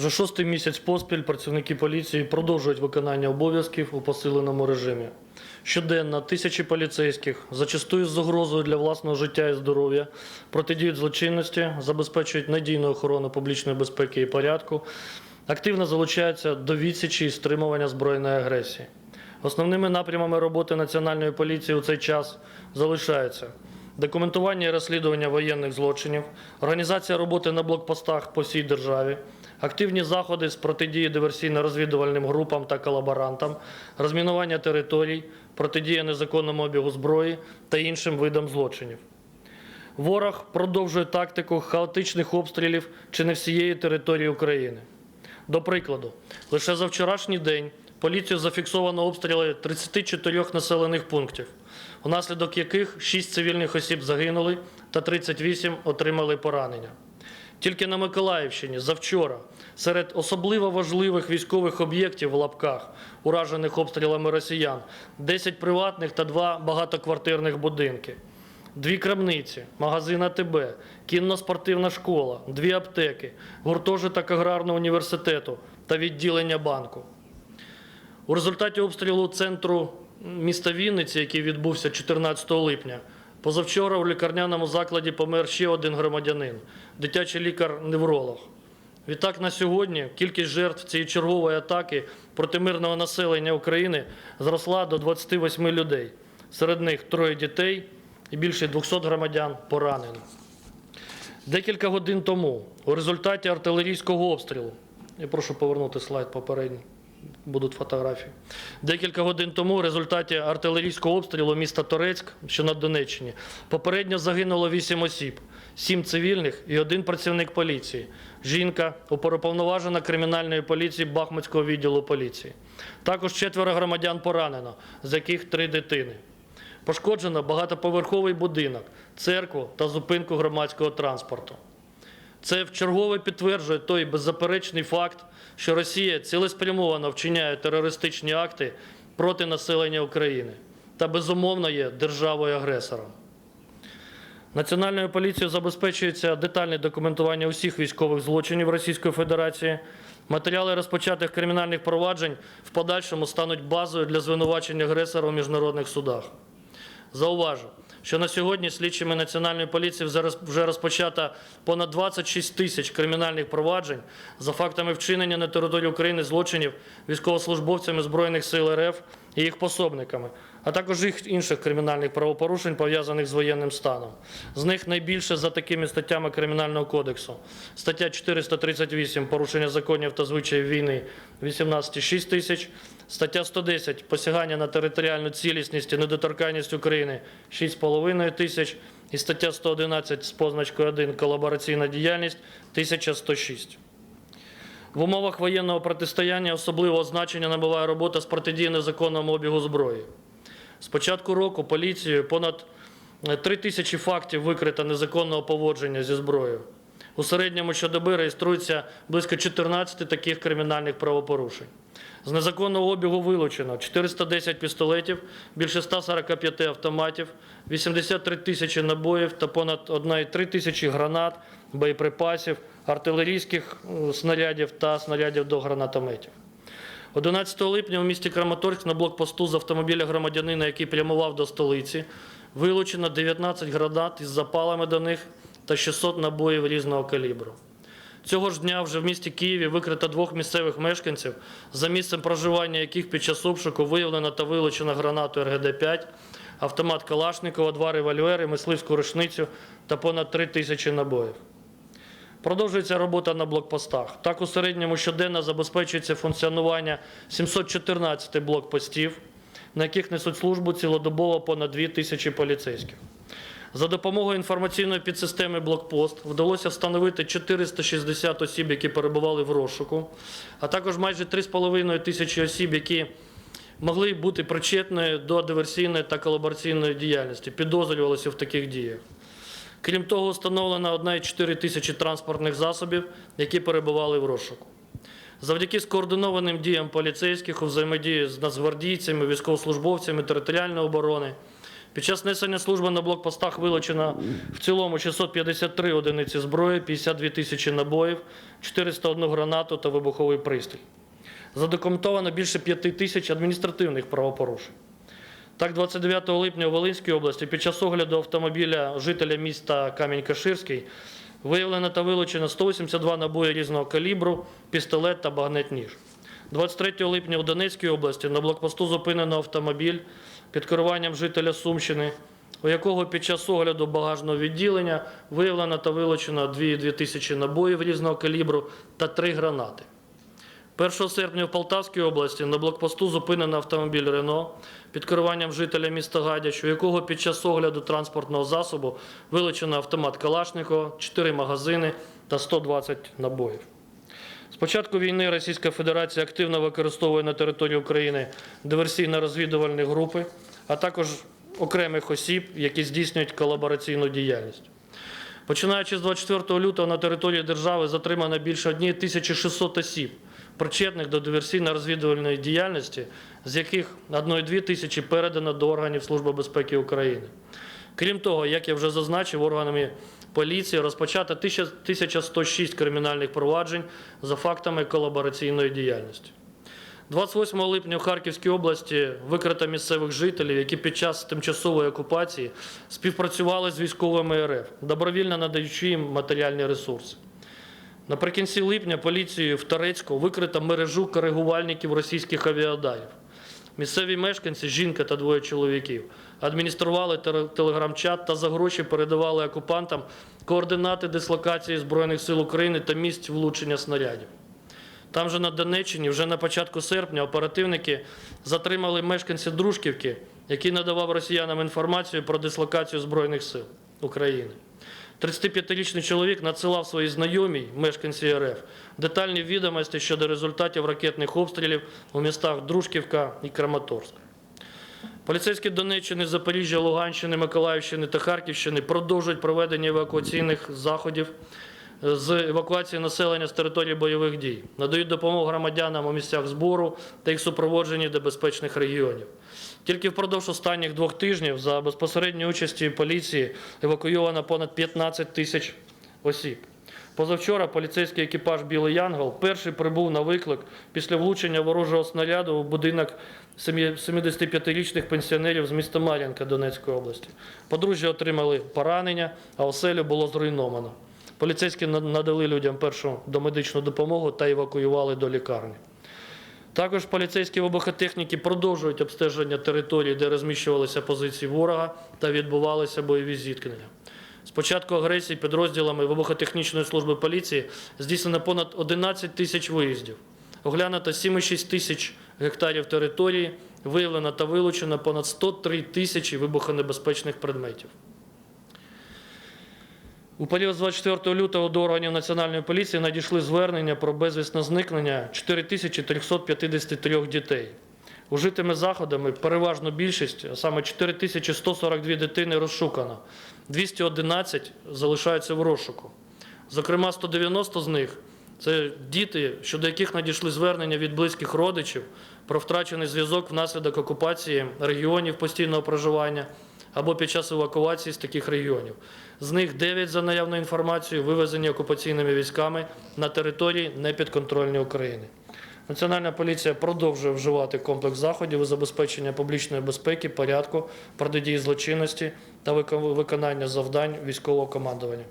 Вже шостий місяць поспіль працівники поліції продовжують виконання обов'язків у посиленому режимі. Щоденно тисячі поліцейських, зачастую з загрозою для власного життя і здоров'я, протидіють злочинності, забезпечують надійну охорону публічної безпеки і порядку, активно залучаються до відсічі і стримування збройної агресії. Основними напрямами роботи Національної поліції у цей час залишаються документування і розслідування воєнних злочинів, організація роботи на блокпостах по всій державі, активні заходи з протидії диверсійно-розвідувальним групам та колаборантам, розмінування територій, протидія незаконному обігу зброї та іншим видам злочинів. Ворог продовжує тактику хаотичних обстрілів чи не всієї території України. До прикладу, лише за вчорашній день поліцію зафіксовано обстріли 34 населених пунктів, унаслідок яких 6 цивільних осіб загинули та 38 отримали поранення. Тільки на Миколаївщині завчора серед особливо важливих військових об'єктів в лапках, уражених обстрілами росіян, 10 приватних та 2 багатоквартирних будинки. Дві крамниці, магазин АТБ, кінно-спортивна школа, дві аптеки, гуртожиток аграрного університету та відділення банку. У результаті обстрілу центру міста Вінниці, який відбувся 14 липня, позавчора у лікарняному закладі помер ще один громадянин, дитячий лікар-невролог. Відтак на сьогодні кількість жертв цієї чергової атаки проти мирного населення України зросла до 28 людей. Серед них троє дітей і більше 200 громадян поранено. Декілька годин тому у результаті артилерійського обстрілу, я прошу повернути слайд попередній, будуть фотографії. Декілька годин тому у результаті артилерійського обстрілу міста Торецьк, що на Донеччині, попередньо загинуло 8 осіб, 7 цивільних і один працівник поліції. Жінка, уповноважена кримінальної поліції Бахмутського відділу поліції. Також четверо громадян поранено, з яких три дитини. Пошкоджено багатоповерховий будинок, церкву та зупинку громадського транспорту. Це вчергове підтверджує той беззаперечний факт, що Росія цілеспрямовано вчиняє терористичні акти проти населення України та безумовно є державою-агресором. Національною поліцією забезпечується детальне документування усіх військових злочинів Російської Федерації. Матеріали розпочатих кримінальних проваджень в подальшому стануть базою для звинувачення агресора у міжнародних судах. Зауважу, що на сьогодні слідчими Національної поліції вже розпочато понад 26 тисяч кримінальних проваджень за фактами вчинення на території України злочинів військовослужбовцями Збройних сил РФ і їх пособниками, а також їх інших кримінальних правопорушень, пов'язаних з воєнним станом. З них найбільше за такими статтями Кримінального кодексу. Стаття 438 порушення законів та звичаїв війни 18,6 тисяч. Стаття 110 посягання на територіальну цілісність і недоторканність України 6,5 тисяч. І стаття 111 з позначкою 1 колабораційна діяльність 1106. В умовах воєнного протистояння особливого значення набуває робота з протидії незаконному обігу зброї. З початку року поліцією понад 3 тисячі фактів викрито незаконного поводження зі зброєю. У середньому щодоби реєструється близько 14 таких кримінальних правопорушень. З незаконного обігу вилучено 410 пістолетів, більше 145 автоматів, 83 тисячі набоїв та понад 1,3 тисячі гранат, боєприпасів, артилерійських снарядів та снарядів до гранатометів. 11 липня у місті Краматорськ на блокпосту з автомобіля громадянина, який прямував до столиці, вилучено 19 гранат із запалами до них та 600 набоїв різного калібру. Цього ж дня вже в місті Києві викрито двох місцевих мешканців, за місцем проживання яких під час обшуку виявлено та вилучено гранату РГД-5, автомат Калашникова, два револьвери, мисливську рушницю та понад 3 тисячі набоїв. Продовжується робота на блокпостах. Так, у середньому щоденно забезпечується функціонування 714 блокпостів, на яких несуть службу цілодобово понад 2 тисячі поліцейських. За допомогою інформаційної підсистеми Блокпост вдалося встановити 460 осіб, які перебували в розшуку, а також майже 3,5 тисячі осіб, які могли бути причетні до диверсійної та колабораційної діяльності, підозрювалися в таких діях. Крім того, встановлено 1,4 тисячі транспортних засобів, які перебували в розшуку. Завдяки скоординованим діям поліцейських у взаємодії з нацгвардійцями, військовослужбовцями територіальної оборони, Під час несення служби на блокпостах вилучено в цілому 653 одиниці зброї, 52 тисячі набоїв, 401 гранату та вибуховий пристрій. Задокументовано більше 5 тисяч адміністративних правопорушень. Так, 29 липня у Волинській області під час огляду автомобіля жителя міста Камінь-Каширський виявлено та вилучено 182 набої різного калібру, пістолет та багнет-ніж. 23 липня у Донецькій області на блокпосту зупинено автомобіль під керуванням жителя Сумщини, у якого під час огляду багажного відділення виявлено та вилучено 2,2 тисячі набоїв різного калібру та 3 гранати. 1 серпня в Полтавській області на блокпосту зупинено автомобіль Рено під керуванням жителя міста Гадяч, у якого під час огляду транспортного засобу вилучено автомат Калашникова, 4 магазини та 120 набоїв. З початку війни Російська Федерація активно використовує на території України диверсійно-розвідувальні групи, а також окремих осіб, які здійснюють колабораційну діяльність. Починаючи з 24 лютого на території держави затримано більше 1600 осіб, причетних до диверсійно-розвідувальної діяльності, з яких 1,2 тисячі передано до органів Служби безпеки України. Крім того, як я вже зазначив, органами поліції розпочато 1106 кримінальних проваджень за фактами колабораційної діяльності. 28 липня в Харківській області викрито місцевих жителів, які під час тимчасової окупації співпрацювали з військовими РФ, добровільно надаючи їм матеріальні ресурси. Наприкінці липня поліцією в Торецьку викрито мережу коригувальників російських авіадарів. Місцеві мешканці, жінка та двоє чоловіків, адміністрували телеграм-чат та за гроші передавали окупантам координати дислокації Збройних сил України та місць влучення снарядів. Там же на Донеччині вже на початку серпня оперативники затримали мешканця Дружківки, який надавав росіянам інформацію про дислокацію Збройних сил України. 35-річний чоловік надсилав своїй знайомій, мешканці РФ, детальні відомості щодо результатів ракетних обстрілів у містах Дружківка і Краматорськ. Поліцейські Донеччини, Запоріжжя, Луганщини, Миколаївщини та Харківщини продовжують проведення евакуаційних заходів з евакуації населення з території бойових дій, надають допомогу громадянам у місцях збору та їх супроводженні до безпечних регіонів. Тільки впродовж останніх двох тижнів за безпосередньої участі поліції евакуйовано понад 15 тисяч осіб. Позавчора поліцейський екіпаж Білий Янгол перший прибув на виклик після влучення ворожого снаряду у будинок 75-річних пенсіонерів з міста Мар'янка Донецької області. Подружжя отримали поранення, а оселю було зруйновано. Поліцейські надали людям першу домедичну допомогу та евакуювали до лікарні. Також поліцейські вибухотехніки продовжують обстеження території, де розміщувалися позиції ворога та відбувалися бойові зіткнення. З початку агресії підрозділами вибухотехнічної служби поліції здійснено понад 11 тисяч виїздів. Оглянуто 7,6 тисяч гектарів території, виявлено та вилучено понад 103 тисячі вибухонебезпечних предметів. У період з 24 лютого до органів Національної поліції надійшли звернення про безвісне зникнення 4353 дітей. Ужитими заходами переважну більшість, а саме 4142 дитини розшукано, 211 залишаються в розшуку. Зокрема, 190 з них це діти, щодо яких надійшли звернення від близьких родичів про втрачений зв'язок внаслідок окупації регіонів постійного проживання або під час евакуації з таких регіонів. З них 9 за наявною інформацією вивезені окупаційними військами на території непідконтрольні України. Національна поліція продовжує вживати комплекс заходів у забезпечення публічної безпеки, порядку, протидії злочинності та виконання завдань військового командування.